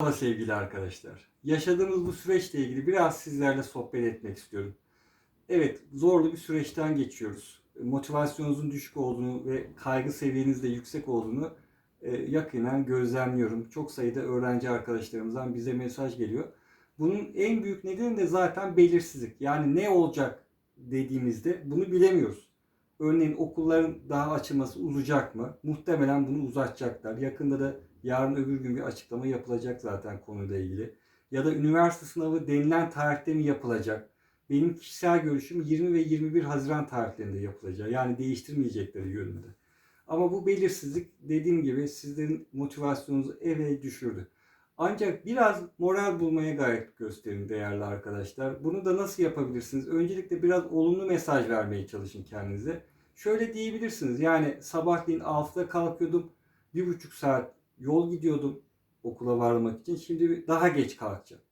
Merhaba sevgili arkadaşlar. Yaşadığımız bu süreçle ilgili biraz sizlerle sohbet etmek istiyorum. Evet, zorlu bir süreçten geçiyoruz. Motivasyonunuzun düşük olduğunu ve kaygı seviyenizde yüksek olduğunu e, yakinen gözlemliyorum. Çok sayıda öğrenci arkadaşlarımızdan bize mesaj geliyor. Bunun en büyük nedeni de zaten belirsizlik. Yani ne olacak dediğimizde bunu bilemiyoruz. Örneğin okulların daha açılması uzayacak mı? Muhtemelen bunu uzatacaklar. Yakında da yarın öbür gün bir açıklama yapılacak zaten konuyla ilgili. Ya da üniversite sınavı denilen tarihte mi yapılacak? Benim kişisel görüşüm 20 ve 21 Haziran tarihlerinde yapılacak. Yani değiştirmeyecekleri yönünde. Ama bu belirsizlik dediğim gibi sizlerin motivasyonunuzu eve düşürdü. Ancak biraz moral bulmaya gayret gösterin değerli arkadaşlar. Bunu da nasıl yapabilirsiniz? Öncelikle biraz olumlu mesaj vermeye çalışın kendinize. Şöyle diyebilirsiniz. Yani sabahleyin 6'da kalkıyordum. Bir buçuk saat yol gidiyordum okula varmak için. Şimdi daha geç kalkacağım.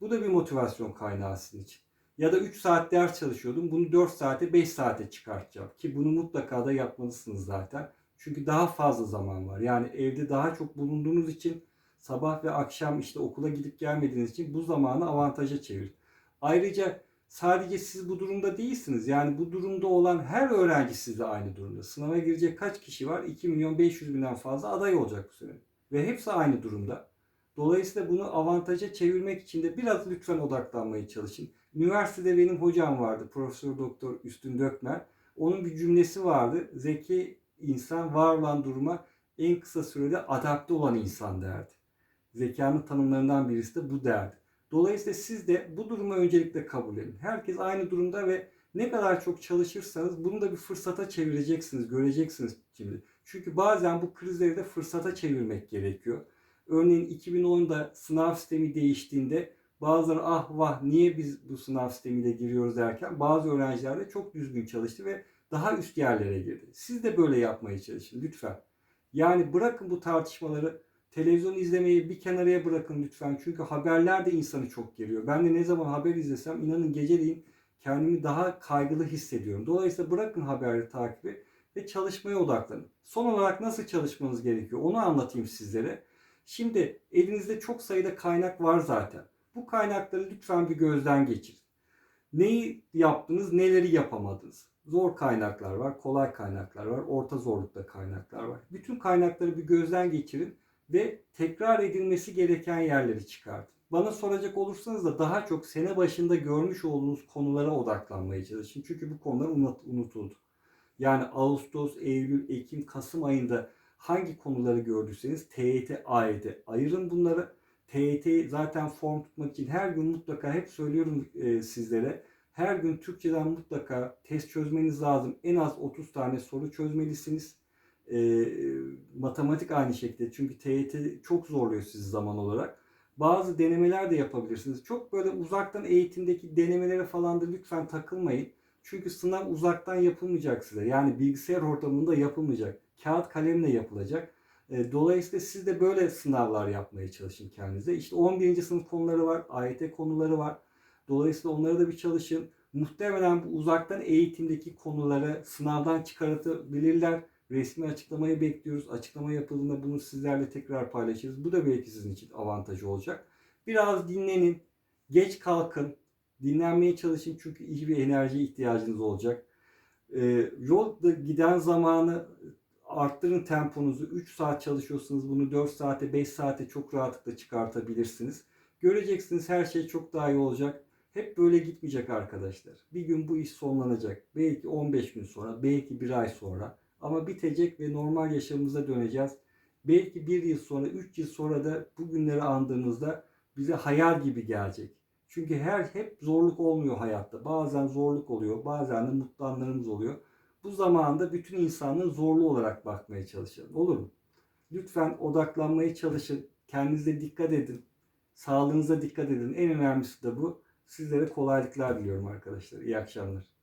Bu da bir motivasyon kaynağı sizin için. Ya da 3 saat ders çalışıyordum. Bunu 4 saate 5 saate çıkartacağım. Ki bunu mutlaka da yapmalısınız zaten. Çünkü daha fazla zaman var. Yani evde daha çok bulunduğunuz için sabah ve akşam işte okula gidip gelmediğiniz için bu zamanı avantaja çevirin. Ayrıca sadece siz bu durumda değilsiniz. Yani bu durumda olan her öğrenci sizle aynı durumda. Sınava girecek kaç kişi var? 2 milyon 500 binden fazla aday olacak bu sene. Ve hepsi aynı durumda. Dolayısıyla bunu avantaja çevirmek için de biraz lütfen odaklanmaya çalışın. Üniversitede benim hocam vardı. Profesör Doktor Üstün Dökmer. Onun bir cümlesi vardı. Zeki insan var olan duruma en kısa sürede adapte olan insan derdi. Zekanın tanımlarından birisi de bu derdi. Dolayısıyla siz de bu durumu öncelikle kabul edin. Herkes aynı durumda ve ne kadar çok çalışırsanız bunu da bir fırsata çevireceksiniz, göreceksiniz şimdi. Çünkü bazen bu krizleri de fırsata çevirmek gerekiyor. Örneğin 2010'da sınav sistemi değiştiğinde bazıları ah vah niye biz bu sınav sistemiyle giriyoruz derken bazı öğrenciler de çok düzgün çalıştı ve daha üst yerlere girdi. Siz de böyle yapmaya çalışın lütfen. Yani bırakın bu tartışmaları televizyon izlemeyi bir kenaraya bırakın lütfen. Çünkü haberler de insanı çok geriyor. Ben de ne zaman haber izlesem inanın geceleyin kendimi daha kaygılı hissediyorum. Dolayısıyla bırakın haberleri takibi ve çalışmaya odaklanın. Son olarak nasıl çalışmanız gerekiyor onu anlatayım sizlere. Şimdi elinizde çok sayıda kaynak var zaten. Bu kaynakları lütfen bir gözden geçirin. Neyi yaptınız, neleri yapamadınız? Zor kaynaklar var, kolay kaynaklar var, orta zorlukta kaynaklar var. Bütün kaynakları bir gözden geçirin ve tekrar edilmesi gereken yerleri çıkartın. Bana soracak olursanız da daha çok sene başında görmüş olduğunuz konulara odaklanmaya çalışın. Çünkü bu konular unut- unutuldu. Yani Ağustos, Eylül, Ekim, Kasım ayında hangi konuları gördüyseniz TYT, AYT ayırın bunları. TYT zaten form tutmak için her gün mutlaka hep söylüyorum e, sizlere. Her gün Türkçeden mutlaka test çözmeniz lazım. En az 30 tane soru çözmelisiniz. E, matematik aynı şekilde. Çünkü TYT çok zorluyor sizi zaman olarak. Bazı denemeler de yapabilirsiniz. Çok böyle uzaktan eğitimdeki denemelere falan da lütfen takılmayın. Çünkü sınav uzaktan yapılmayacak size. Yani bilgisayar ortamında yapılmayacak. Kağıt kalemle yapılacak. E, Dolayısıyla siz de böyle sınavlar yapmaya çalışın kendinize. İşte 11. sınıf konuları var, AYT konuları var. Dolayısıyla onları da bir çalışın. Muhtemelen bu uzaktan eğitimdeki konuları sınavdan çıkartabilirler. Resmi açıklamayı bekliyoruz. Açıklama yapıldığında bunu sizlerle tekrar paylaşırız. Bu da belki sizin için avantajı olacak. Biraz dinlenin, geç kalkın, dinlenmeye çalışın çünkü iyi bir enerjiye ihtiyacınız olacak. Ee, yolda giden zamanı arttırın temponuzu. 3 saat çalışıyorsunuz bunu 4 saate 5 saate çok rahatlıkla çıkartabilirsiniz. Göreceksiniz her şey çok daha iyi olacak. Hep böyle gitmeyecek arkadaşlar. Bir gün bu iş sonlanacak. Belki 15 gün sonra, belki bir ay sonra. Ama bitecek ve normal yaşamımıza döneceğiz. Belki bir yıl sonra, 3 yıl sonra da bu günleri andığımızda bize hayal gibi gelecek. Çünkü her hep zorluk olmuyor hayatta. Bazen zorluk oluyor, bazen de mutlu anlarımız oluyor. Bu zamanda bütün insanlığın zorlu olarak bakmaya çalışalım. Olur mu? Lütfen odaklanmaya çalışın. Kendinize dikkat edin. Sağlığınıza dikkat edin. En önemlisi de bu. Sizlere kolaylıklar diliyorum arkadaşlar. İyi akşamlar.